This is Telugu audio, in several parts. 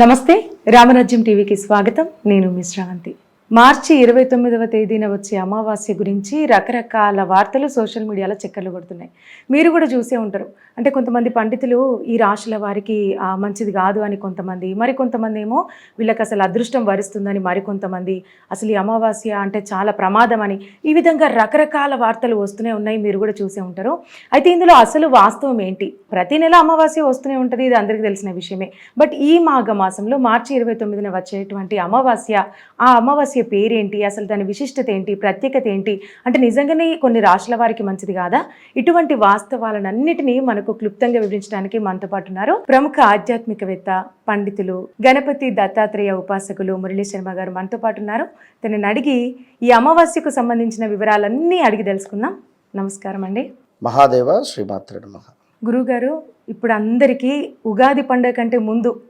నమస్తే రామరాజ్యం టీవీకి స్వాగతం. నేను మిశ్రావంతి మార్చి ఇరవై తొమ్మిదవ తేదీన వచ్చే అమావాస్య గురించి రకరకాల వార్తలు సోషల్ మీడియాలో చక్కర్లు కొడుతున్నాయి. మీరు కూడా చూసే ఉంటారు. అంటే కొంతమంది పండితులు ఈ రాశుల వారికి మంచిది కాదు అని కొంతమంది మరి కొంతమంది ఏమో వీళ్ళకి అసలు అదృష్టం వరిస్తుందని మరికొంతమంది అసలు ఈ అమావాస్య అంటే చాలా ప్రమాదం అని. ఈ విధంగా రకరకాల వార్తలు వస్తూనే ఉన్నాయి. మీరు కూడా చూసే ఉంటారు. అయితే ఇందులో అసలు వాస్తవం ఏంటి? ప్రతి నెల అమావాస్య వస్తూనే ఉంటుంది. ఇది అందరికీ తెలిసిన విషయమే. బట్ ఈ మాఘ మాసంలో మార్చి ఇరవై తొమ్మిదిన వచ్చేటువంటి అమావాస్య ఆ అమావాస్య పేరేంటి? అసలు దాని విశిష్టత ఏంటి? ప్రత్యేకత ఏంటి? అంటే నిజంగానే కొన్ని రాశుల వారికి మంచిది కాదా? ఇటువంటి వాస్తవాలన్నిటినీ మనకు క్లుప్తంగా వివరించడానికి మనతో పాటు ఉన్నారు ప్రముఖ ఆధ్యాత్మికవేత్త పండితులు గణపతి దత్తాత్రేయ ఉపాసకులు మురళీ శర్మ గారు మనతో పాటు ఉన్నారు. తనని అడిగి ఈ అమావాస్యకు సంబంధించిన వివరాలన్నీ అడిగి తెలుసుకుందాం. నమస్కారం అండి. మహాదేవ శ్రీమాత్రుడు నమ. గురుగారు ఇప్పుడు అందరికీ ఉగాది పండుగ కంటే ముందు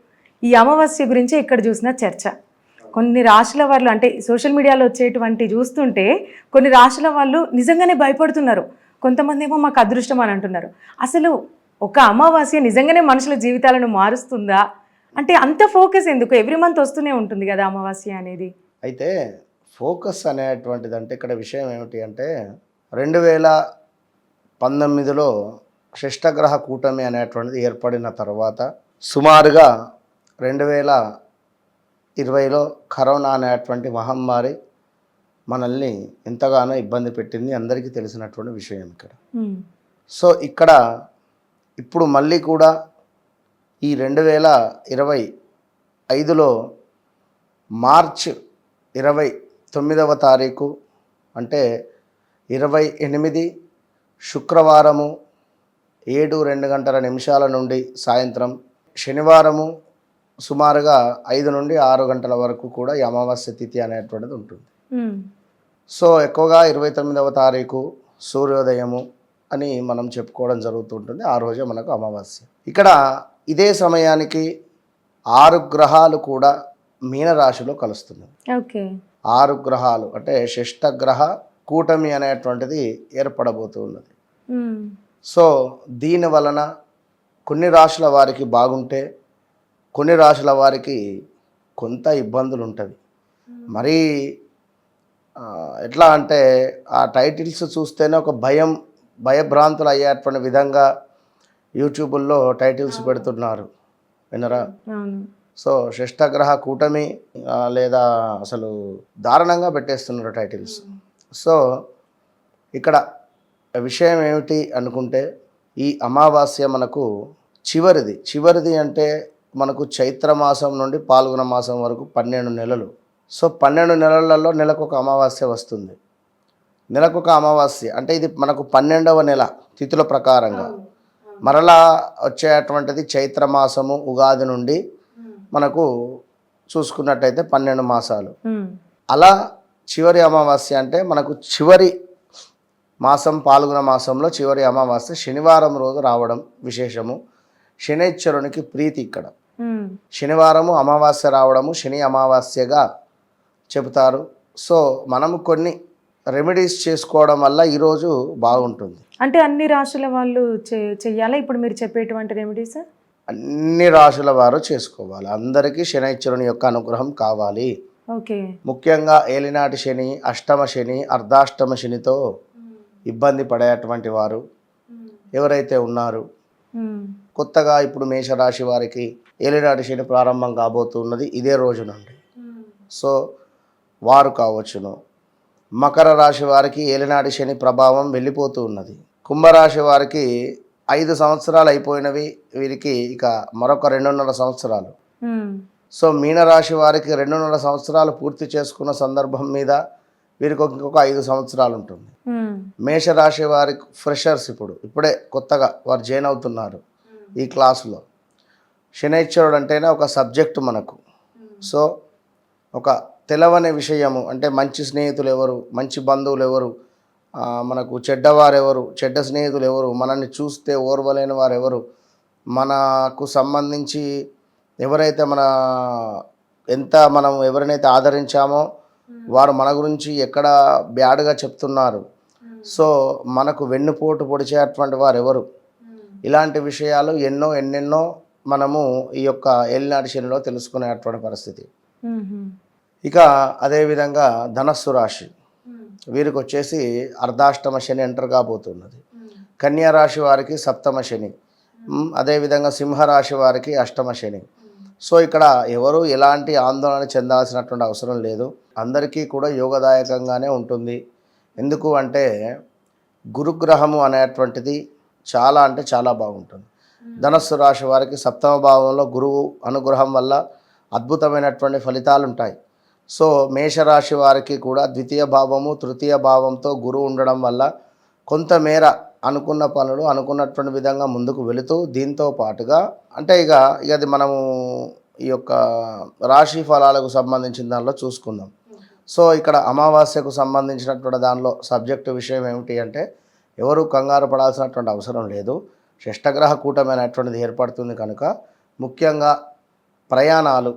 ఈ అమావాస్య గురించి ఎక్కడ చూసినా చర్చ. కొన్ని రాశుల వాళ్ళు అంటే సోషల్ మీడియాలో వచ్చేటువంటి చూస్తుంటే కొన్ని రాశుల వాళ్ళు నిజంగానే భయపడుతున్నారు. కొంతమంది ఏమో మాకు అదృష్టం అని అంటున్నారు. అసలు ఒక అమావాస్య నిజంగానే మనుషుల జీవితాలను మారుస్తుందా? అంటే అంత ఫోకస్ ఎందుకు? ఎవ్రీ మంత్ వస్తూనే ఉంటుంది కదా అమావాస్య అనేది. అయితే ఫోకస్ అనేటువంటిది అంటే ఇక్కడ విషయం ఏమిటి అంటే రెండు వేల పంతొమ్మిదిలో షష్టగ్రహ కూటమి అనేటువంటిది ఏర్పడిన తర్వాత సుమారుగా రెండు వేల ఇరవైలో కరోనా అనేటువంటి మహమ్మారి మనల్ని ఎంతగానో ఇబ్బంది పెట్టింది. అందరికీ తెలిసినటువంటి విషయం ఇక్కడ. సో ఇక్కడ ఇప్పుడు మళ్ళీ కూడా ఈ రెండు వేల ఇరవై ఐదులో మార్చ్ ఇరవై తొమ్మిదవ తారీఖు అంటే ఇరవై ఎనిమిది శుక్రవారము ఏడు రెండు గంటల నిమిషాల నుండి సాయంత్రం శనివారము సుమారుగా ఐదు నుండి ఆరు గంటల వరకు కూడా ఈ అమావాస్య తిథి అనేటువంటిది ఉంటుంది. సో ఎక్కువగా ఇరవై తొమ్మిదవ తారీఖు సూర్యోదయము అని మనం చెప్పుకోవడం జరుగుతుంటుంది. ఆ రోజే మనకు అమావాస్య. ఇక్కడ ఇదే సమయానికి ఆరు గ్రహాలు కూడా మీనరాశిలో కలుస్తున్నాయి. ఆరు గ్రహాలు అంటే షష్టగ్రహ కూటమి అనేటువంటిది ఏర్పడబోతున్నది సో దీని వలన కొన్ని రాశుల వారికి బాగుంటే కొన్ని రాశుల వారికి కొంత ఇబ్బందులు ఉంటుంది మరీ ఎట్లా అంటే ఆ టైటిల్స్ చూస్తేనే ఒక భయం భయభ్రాంతులు అయ్యేటువంటి విధంగా యూట్యూబుల్లో టైటిల్స్ పెడుతున్నారు. వినరా? సో షష్టగ్రహ కూటమి లేదా అసలు దారుణంగా పెట్టేస్తున్నారు టైటిల్స్. సో ఇక్కడ విషయం ఏమిటి అనుకుంటే ఈ అమావాస్య మనకు చివరిది. చివరిది అంటే మనకు చైత్ర మాసం నుండి పాల్గొన మాసం వరకు పన్నెండు నెలలు. సో పన్నెండు నెలలలో నెలకు ఒక అమావాస్య వస్తుంది. నెలకు ఒక అమావాస్య. అంటే ఇది మనకు పన్నెండవ నెల తిథుల ప్రకారంగా. మరలా వచ్చేటువంటిది చైత్ర మాసము ఉగాది నుండి మనకు చూసుకున్నట్టయితే పన్నెండు మాసాలు. అలా చివరి అమావాస్య అంటే మనకు చివరి మాసం పాల్గొన మాసంలో చివరి అమావాస్య శనివారం రోజు రావడం విశేషము. శనేశ్వరునికి ప్రీతి ఇక్కడ. శనివారము అమావాస్య రావడము శని అమావాస్యగా చెబుతారు. సో మనము కొన్ని రెమెడీస్ చేసుకోవడం వల్ల ఈరోజు బాగుంటుంది. అంటే అన్ని రాశుల వాళ్ళు చెయ్యాలా? ఇప్పుడు మీరు చెప్పేటువంటి రెమెడీస్? అన్ని రాశుల వారు చేసుకోవాలి. అందరికీ శనైశ్వరుని యొక్క అనుగ్రహం కావాలి. ఓకే. ముఖ్యంగా ఏలినాటి శని అష్టమ శని అర్ధాష్టమ శనితో ఇబ్బంది పడేటువంటి వారు ఎవరైతే ఉన్నారు కొత్తగా ఇప్పుడు మేషరాశి వారికి ఏలినాటి శని ప్రారంభం కాబోతున్నది ఇదే రోజు నుండి. సో వారు కావచ్చును. మకర రాశి వారికి ఏలినాటి శని ప్రభావం వెళ్ళిపోతూ ఉన్నది. కుంభరాశి వారికి ఐదు సంవత్సరాలు అయిపోయినవి వీరికి ఇక మరొక రెండున్నర సంవత్సరాలు. సో మీనరాశి వారికి రెండున్నర సంవత్సరాలు పూర్తి చేసుకున్న సందర్భం మీద వీరికి ఇంకొక ఐదు సంవత్సరాలు ఉంటుంది. మేషరాశి వారికి ఫ్రెషర్స్ ఇప్పుడు ఇప్పుడే కొత్తగా వారు జాయిన్ అవుతున్నారు ఈ క్లాసులో. శనైశ్వరుడు అంటేనే ఒక సబ్జెక్టు మనకు. సో ఒక తెలవని విషయము అంటే మంచి స్నేహితులు ఎవరు మంచి బంధువులు ఎవరు మనకు చెడ్డవారు ఎవరు చెడ్డ స్నేహితులు ఎవరు మనల్ని చూస్తే ఓర్వలేని వారు ఎవరు మనకు సంబంధించి ఎవరైతే మన ఎంత మనం ఎవరినైతే ఆదరించామో వారు మన గురించి ఎక్కడ బ్యాడ్గా చెప్తున్నారు. సో మనకు వెన్నుపోటు పొడిచేటువంటి వారు ఎవరు ఇలాంటి విషయాలు ఎన్నో ఎన్నెన్నో మనము ఈ యొక్క ఏలినాటి శనిలో తెలుసుకునేటువంటి పరిస్థితి. ఇక అదేవిధంగా ధనస్సు రాశి. వీరికి వచ్చేసి అర్ధాష్టమ శని ఎంటర్ కాబోతున్నది. కన్యా రాశి వారికి సప్తమ శని. అదేవిధంగా సింహరాశి వారికి అష్టమ శని. సో ఇక్కడ ఎవరు ఎలాంటి ఆందోళన చెందాల్సినటువంటి అవసరం లేదు. అందరికీ కూడా యోగదాయకంగానే ఉంటుంది. ఎందుకు అంటే గురుగ్రహము అనేటువంటిది చాలా అంటే చాలా బాగుంటుంది. ధనస్సు రాశి వారికి సప్తమ భావంలో గురువు అనుగ్రహం వల్ల అద్భుతమైనటువంటి ఫలితాలు ఉంటాయి. సో మేషరాశి వారికి కూడా ద్వితీయ భావము తృతీయ భావంతో గురువు ఉండడం వల్ల కొంతమేర అనుకున్న పనులు అనుకున్నటువంటి విధంగా ముందుకు వెళుతూ దీంతో పాటుగా అంటే ఇక ఇక అది మనము ఈ యొక్క రాశి ఫలాలకు సంబంధించిన దానిలో చూసుకుందాం. సో ఇక్కడ అమావాస్యకు సంబంధించినటువంటి దానిలో సబ్జెక్టు విషయం ఏమిటి అంటే ఎవరు కంగారు పడాల్సినటువంటి అవసరం లేదు. షష్టగ్రహ కూటమైనటువంటిది ఏర్పడుతుంది కనుక ముఖ్యంగా ప్రయాణాలు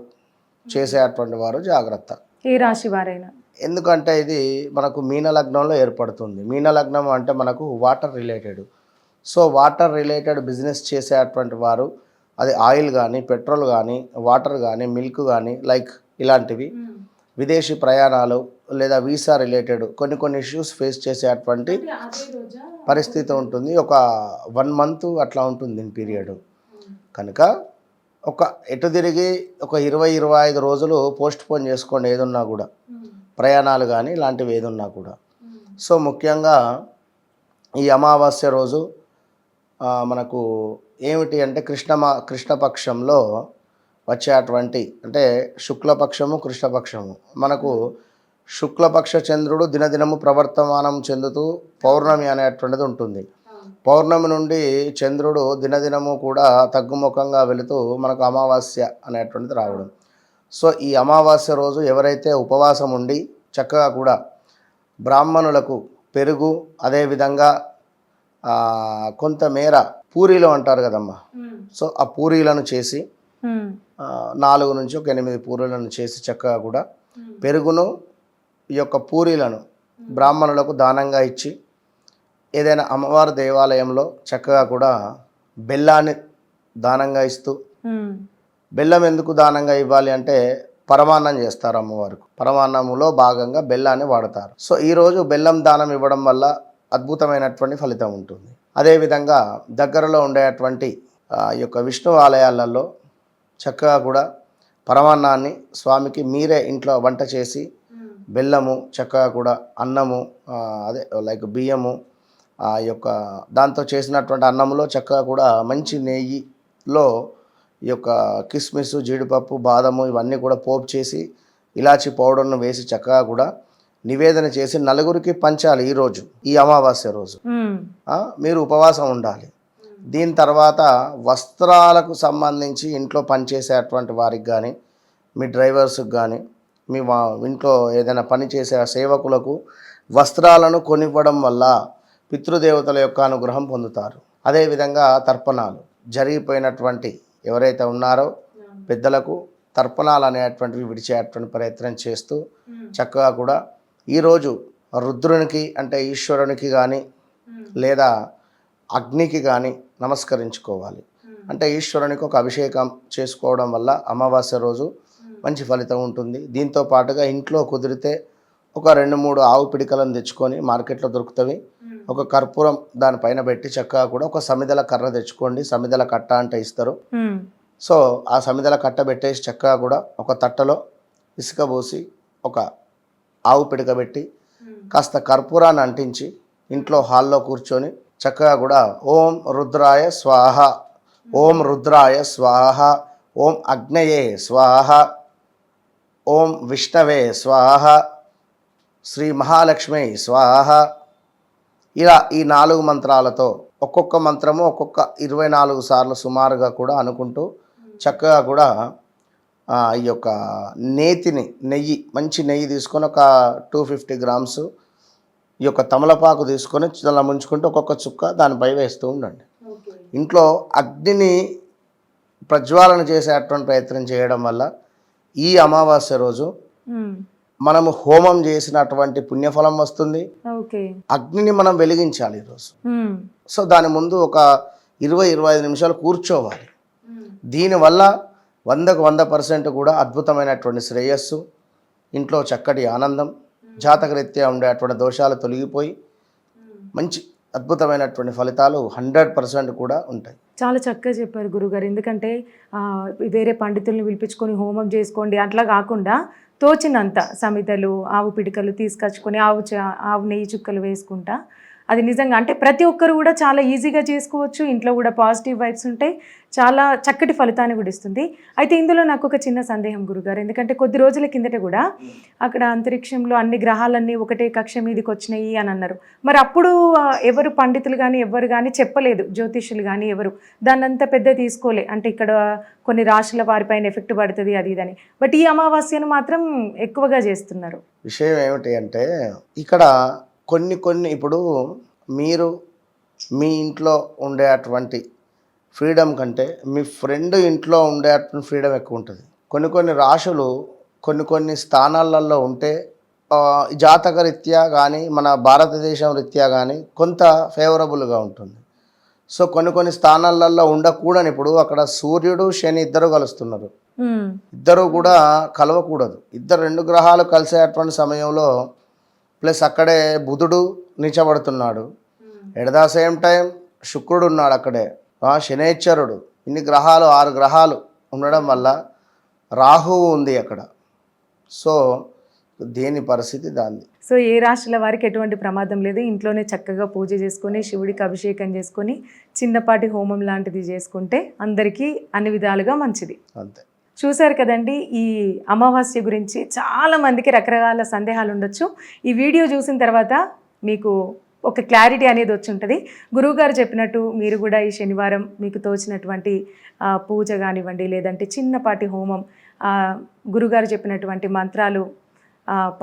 చేసేటువంటి వారు జాగ్రత్త. ఏ రాశి వారైనా. ఎందుకంటే ఇది మనకు మీన లగ్నంలో ఏర్పడుతుంది. మీన లగ్నం అంటే మనకు water related. So water related business చేసేటువంటి వారు అది ఆయిల్ కానీ పెట్రోల్ కానీ వాటర్ కానీ మిల్క్ కానీ లైక్ ఇలాంటివి. విదేశీ ప్రయాణాలు లేదా వీసా రిలేటెడ్ కొన్ని కొన్ని ఇష్యూస్ ఫేస్ చేసేటువంటి పరిస్థితి ఉంటుంది. ఒక వన్ మంత్ అట్లా ఉంటుంది దీని పీరియడ్. కనుక ఒక ఎటు తిరిగి ఒక ఇరవై ఇరవై ఐదు రోజులు పోస్ట్ పోన్ చేసుకోండి ఏదున్నా కూడా. ప్రయాణాలు కానీ ఇలాంటివి ఏదున్నా కూడా. సో ముఖ్యంగా ఈ అమావాస్య రోజు మనకు ఏమిటి అంటే కృష్ణమా కృష్ణపక్షంలో వచ్చేటువంటి అంటే శుక్లపక్షము కృష్ణపక్షము. మనకు శుక్లపక్ష చంద్రుడు దినదినము ప్రవర్తమానం చెందుతూ పౌర్ణమి అనేటువంటిది ఉంటుంది. పౌర్ణమి నుండి చంద్రుడు దినదినము కూడా తగ్గుముఖంగా వెళుతూ మనకు అమావాస్య అనేటువంటిది రావడం. సో ఈ అమావాస్య రోజు ఎవరైతే ఉపవాసం ఉండి చక్కగా కూడా బ్రాహ్మణులకు పెరుగు అదేవిధంగా కొంతమేర పూరీలు అంటారు కదమ్మా. సో ఆ పూరీలను చేసి నాలుగు నుంచి ఒక ఎనిమిది పూరీలను చేసి చక్కగా కూడా పెరుగును ఈ యొక్క పూరీలను బ్రాహ్మణులకు దానంగా ఇచ్చి ఏదైనా అమ్మవారి దేవాలయంలో చక్కగా కూడా బెల్లాన్ని దానంగా ఇస్తూ. బెల్లం ఎందుకు దానంగా ఇవ్వాలి అంటే పరమాన్నం చేస్తారు అమ్మవారికి. పరమాన్నములో భాగంగా బెల్లాన్ని వాడతారు. సో ఈరోజు బెల్లం దానం ఇవ్వడం వల్ల అద్భుతమైనటువంటి ఫలితం ఉంటుంది. అదేవిధంగా దగ్గరలో ఉండేటువంటి ఆ, ఈ యొక్క విష్ణు ఆలయాలలో చక్కగా కూడా పరమాన్నాన్ని స్వామికి మీరే ఇంట్లో వంట చేసి బెల్లము చక్కగా కూడా అన్నము అదే లైక్ బియ్యము ఆ యొక్క దాంతో చేసినటువంటి అన్నంలో చక్కగా కూడా మంచి నెయ్యిలో ఈ యొక్క కిస్మిస్ జీడిపప్పు బాదము ఇవన్నీ కూడా పోపు చేసి ఇలాచి పౌడర్ను వేసి చక్కగా కూడా నివేదన చేసి నలుగురికి పంచాలి ఈరోజు ఈ అమావాస్య రోజు. మీరు ఉపవాసం ఉండాలి. దీని తర్వాత వస్త్రాలకు సంబంధించి ఇంట్లో పనిచేసేటువంటి వారికి కానీ మీ డ్రైవర్స్కి కానీ మీ ఇంట్లో ఏదైనా పని చేసే సేవకులకు వస్త్రాలను కొనివ్వడం వల్ల పితృదేవతల యొక్క అనుగ్రహం పొందుతారు. అదేవిధంగా తర్పణాలు జరిగిపోయినటువంటి ఎవరైతే ఉన్నారో పెద్దలకు తర్పణాలు అనేటువంటివి విడిచేటువంటి ప్రయత్నం చేస్తూ చక్కగా కూడా ఈరోజు రుద్రునికి అంటే ఈశ్వరునికి కానీ లేదా అగ్నికి కానీ నమస్కరించుకోవాలి. అంటే ఈశ్వరునికి ఒక అభిషేకం చేసుకోవడం వల్ల అమావాస్య రోజు మంచి ఫలితం ఉంటుంది. దీంతో పాటుగా ఇంట్లో కుదిరితే ఒక రెండు మూడు ఆవు పిడికలను తెచ్చుకొని మార్కెట్లో దొరుకుతవి. ఒక కర్పూరం దానిపైన పెట్టి చక్కగా కూడా ఒక సమిదల కర్ర తెచ్చుకోండి. సమిదల కట్ట అంటే ఇస్తారు. సో ఆ సమిదల కట్ట పెట్టేసి చక్కగా కూడా ఒక తట్టలో ఇసుక పోసి ఒక ఆవు పిడక పెట్టి కాస్త కర్పూరాన్ని అంటించి ఇంట్లో హాల్లో కూర్చొని చక్కగా కూడా ఓం రుద్రాయ స్వాహ ఓం రుద్రాయ స్వాహ ఓం అగ్నయే స్వాహ ఓం విష్ణవే స్వాహ శ్రీ మహాలక్ష్మి స్వాహ ఇలా ఈ నాలుగు మంత్రాలతో ఒక్కొక్క మంత్రము ఒక్కొక్క ఇరవై నాలుగు సార్లు సుమారుగా కూడా అనుకుంటూ చక్కగా కూడా ఈ యొక్క నేతిని నెయ్యి మంచి నెయ్యి తీసుకొని ఒక టూ ఫిఫ్టీ గ్రామ్స్ ఈ యొక్క తమలపాకు తీసుకొని అలా ముంచుకుంటూ ఒక్కొక్క చుక్క దానిపై వేస్తూ ఉండండి ఇంట్లో అగ్నిని ప్రజ్వాలన చేసేటువంటి ప్రయత్నం చేయడం వల్ల ఈ అమావాస్య రోజు. మనము హోమం చేసినటువంటి పుణ్యఫలం వస్తుంది. ఓకే. అగ్నిని మనం వెలిగించాలి ఈరోజు. సో దాని ముందు ఒక ఇరవై ఇరవై ఐదు నిమిషాలు కూర్చోవాలి. దీనివల్ల వందకు వంద పర్సెంట్ కూడా అద్భుతమైనటువంటి శ్రేయస్సు ఇంట్లో చక్కటి ఆనందం జాతకరీత్యా ఉండేటువంటి దోషాలు తొలగిపోయి మంచి అద్భుతమైనటువంటి ఫలితాలు హండ్రెడ్ పర్సెంట్ కూడా ఉంటాయి. చాలా చక్కగా చెప్పారు గురుగారు. ఎందుకంటే వేరే పండితుల్ని పిలిపించుకొని హోమం చేసుకోండి అట్లా కాకుండా తోచినంత సమితలు ఆవు పిడికలు తీసుకొచ్చుకొని ఆవు చ- ఆవు నెయ్యి చుక్కలు వేసుకుంటా అది నిజంగా అంటే ప్రతి ఒక్కరు కూడా చాలా ఈజీగా చేసుకోవచ్చు. ఇంట్లో కూడా పాజిటివ్ వైబ్స్ ఉంటాయి. చాలా చక్కటి ఫలితాన్ని కూడా ఇస్తుంది. అయితే ఇందులో నాకు ఒక చిన్న సందేహం గురుగారు. ఎందుకంటే కొద్ది రోజుల కిందట కూడా అక్కడ అంతరిక్షంలో అన్ని గ్రహాలన్నీ ఒకటే కక్ష మీదకి వచ్చినాయి అని అన్నారు. మరి అప్పుడు ఎవరు పండితులు కానీ ఎవరు కానీ చెప్పలేదు. జ్యోతిష్యులు కానీ ఎవరు. దాన్ని అంత పెద్ద తీసుకోలే. అంటే ఇక్కడ కొన్ని రాశుల వారిపైన ఎఫెక్ట్ పడుతుంది అది ఇదని బట్ ఈ అమావాస్యను మాత్రం ఎక్కువగా చేస్తున్నారు. విషయం ఏమిటి అంటే ఇక్కడ కొన్ని కొన్ని ఇప్పుడు మీరు మీ ఇంట్లో ఉండేటువంటి ఫ్రీడమ్ కంటే మీ ఫ్రెండ్ ఇంట్లో ఉండేటువంటి ఫ్రీడమ్ ఎక్కువ ఉంటుంది. కొన్ని కొన్ని రాశులు కొన్ని కొన్ని స్థానాలలో ఉంటే జాతక రీత్యా కానీ మన భారతదేశం రీత్యా కానీ కొంత ఫేవరబుల్గా ఉంటుంది. సో కొన్ని కొన్ని స్థానాలలో ఉండకూడని ఇప్పుడు అక్కడ సూర్యుడు శని ఇద్దరు కలుస్తున్నారు. ఇద్దరు కూడా కలవకూడదు. ఇద్దరు రెండు గ్రహాలు కలిసేటువంటి సమయంలో ప్లస్ అక్కడే బుధుడు నిచబడుతున్నాడు ఎట్ ద సేమ్ టైం శుక్రుడు ఉన్నాడు అక్కడే. శనేశ్వరుడు. ఇన్ని గ్రహాలు ఆరు గ్రహాలు ఉండడం వల్ల రాహువు ఉంది అక్కడ. సో దేని పరిస్థితి దాన్ని సో ఏ రాశుల వారికి ఎటువంటి ప్రమాదం లేదు. ఇంట్లోనే చక్కగా పూజ చేసుకొని శివుడికి అభిషేకం చేసుకొని చిన్నపాటి హోమం లాంటిది చేసుకుంటే అందరికీ అన్ని విధాలుగా మంచిది. అంతే. చూశారు కదండి ఈ అమావాస్య గురించి చాలామందికి రకరకాల సందేహాలు ఉండొచ్చు. ఈ వీడియో చూసిన తర్వాత మీకు ఒక క్లారిటీ అనేది వచ్చి ఉంటుంది. గురువుగారు చెప్పినట్టు మీరు కూడా ఈ శనివారం మీకు తోచినటువంటి పూజ కానివ్వండి లేదంటే చిన్నపాటి హోమం గురుగారు చెప్పినటువంటి మంత్రాలు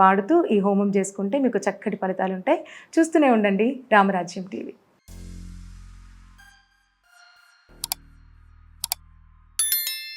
పాడుతూ ఈ హోమం చేసుకుంటే మీకు చక్కటి ఫలితాలు ఉంటాయి. చూస్తూనే ఉండండి రామరాజ్యం టీవీ.